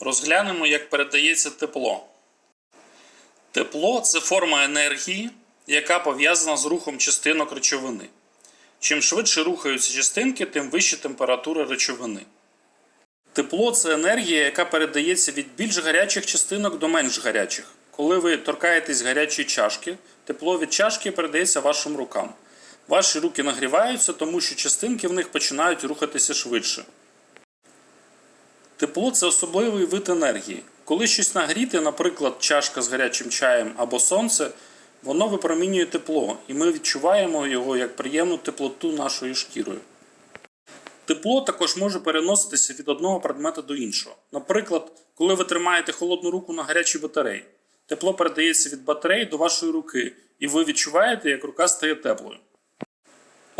Розглянемо, як передається тепло. Тепло це форма енергії, яка пов'язана з рухом частинок речовини. Чим швидше рухаються частинки, тим вища температура речовини. Тепло це енергія, яка передається від більш гарячих частинок до менш гарячих. Коли ви торкаєтесь гарячої чашки, тепло від чашки передається вашим рукам. Ваші руки нагріваються, тому що частинки в них починають рухатися швидше. Тепло це особливий вид енергії. Коли щось нагріти, наприклад, чашка з гарячим чаєм або сонце, воно випромінює тепло, і ми відчуваємо його як приємну теплоту нашою шкірою. Тепло також може переноситися від одного предмета до іншого. Наприклад, коли ви тримаєте холодну руку на гарячій батареї, тепло передається від батареї до вашої руки, і ви відчуваєте, як рука стає теплою.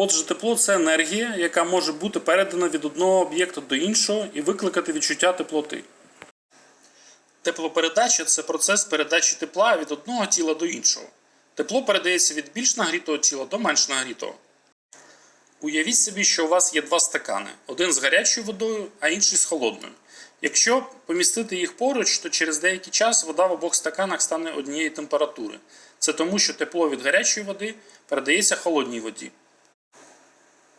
Отже, тепло це енергія, яка може бути передана від одного об'єкта до іншого і викликати відчуття теплоти. Теплопередача це процес передачі тепла від одного тіла до іншого. Тепло передається від більш нагрітого тіла до менш нагрітого. Уявіть собі, що у вас є два стакани: один з гарячою водою, а інший з холодною. Якщо помістити їх поруч, то через деякий час вода в обох стаканах стане однієї температури. Це тому, що тепло від гарячої води передається холодній воді.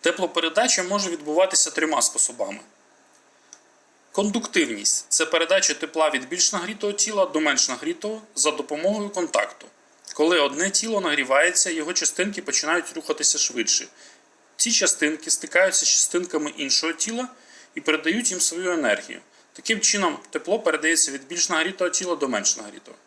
Теплопередача може відбуватися трьома способами. Кондуктивність це передача тепла від більш нагрітого тіла до менш нагрітого за допомогою контакту. Коли одне тіло нагрівається, його частинки починають рухатися швидше. Ці частинки стикаються з частинками іншого тіла і передають їм свою енергію. Таким чином, тепло передається від більш нагрітого тіла до менш нагрітого.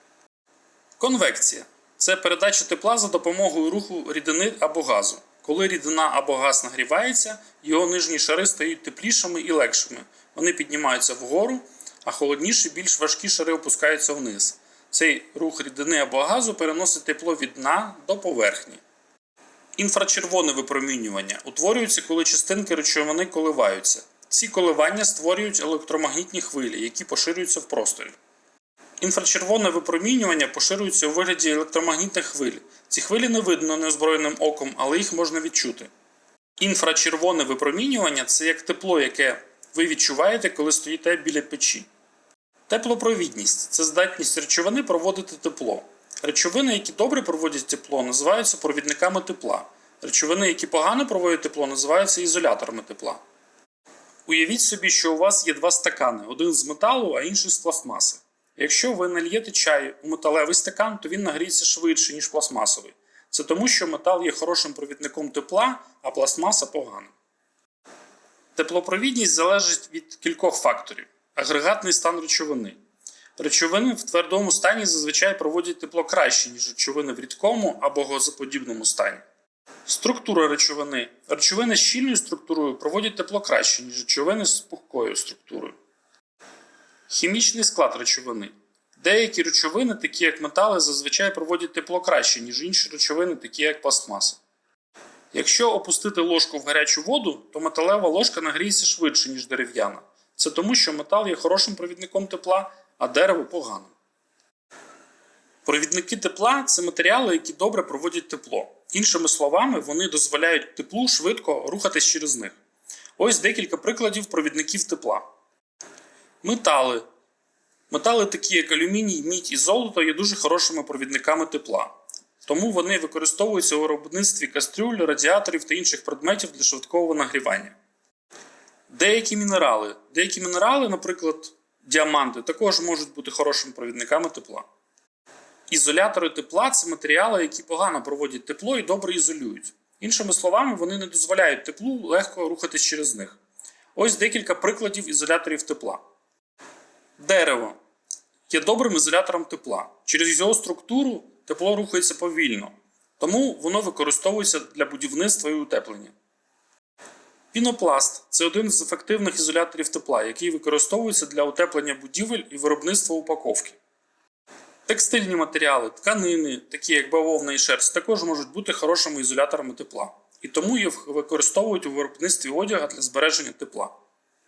Конвекція це передача тепла за допомогою руху рідини або газу. Коли рідина або газ нагрівається, його нижні шари стають теплішими і легшими. Вони піднімаються вгору, а холодніші, більш важкі шари опускаються вниз. Цей рух рідини або газу переносить тепло від дна до поверхні. Інфрачервоне випромінювання утворюється, коли частинки речовини коливаються. Ці коливання створюють електромагнітні хвилі, які поширюються в просторі. Інфрачервоне випромінювання поширюється у вигляді електромагнітних хвиль. Ці хвилі не видно неозброєним оком, але їх можна відчути. Інфрачервоне випромінювання це як тепло, яке ви відчуваєте, коли стоїте біля печі. Теплопровідність це здатність речовини проводити тепло. Речовини, які добре проводять тепло, називаються провідниками тепла. Речовини, які погано проводять тепло, називаються ізоляторами тепла. Уявіть собі, що у вас є два стакани: один з металу, а інший з пластмаси. Якщо ви нальєте чай у металевий стакан, то він нагріється швидше, ніж пластмасовий. Це тому, що метал є хорошим провідником тепла, а пластмаса поганим. Теплопровідність залежить від кількох факторів: агрегатний стан речовини. Речовини в твердому стані зазвичай проводять тепло краще, ніж речовини в рідкому або газоподібному стані. Структура речовини. Речовини з щільною структурою проводять тепло краще, ніж речовини з пухкою структурою. Хімічний склад речовини. Деякі речовини, такі як метали, зазвичай проводять тепло краще, ніж інші речовини, такі як пластмаса. Якщо опустити ложку в гарячу воду, то металева ложка нагріється швидше, ніж дерев'яна. Це тому, що метал є хорошим провідником тепла, а дерево поганим. Провідники тепла це матеріали, які добре проводять тепло. Іншими словами, вони дозволяють теплу швидко рухатись через них. Ось декілька прикладів провідників тепла. Метали. Метали, такі як алюміній, мідь і золото, є дуже хорошими провідниками тепла. Тому вони використовуються у виробництві кастрюль, радіаторів та інших предметів для швидкого нагрівання. Деякі мінерали. Деякі мінерали, наприклад, діаманти, також можуть бути хорошими провідниками тепла. Ізолятори тепла це матеріали, які погано проводять тепло і добре ізолюють. Іншими словами, вони не дозволяють теплу легко рухатись через них. Ось декілька прикладів ізоляторів тепла. Дерево є добрим ізолятором тепла. Через його структуру тепло рухається повільно, тому воно використовується для будівництва і утеплення. Пінопласт це один з ефективних ізоляторів тепла, який використовується для утеплення будівель і виробництва упаковки. Текстильні матеріали, тканини, такі як бавовна і шерсть, також можуть бути хорошими ізоляторами тепла, і тому їх використовують у виробництві одяга для збереження тепла.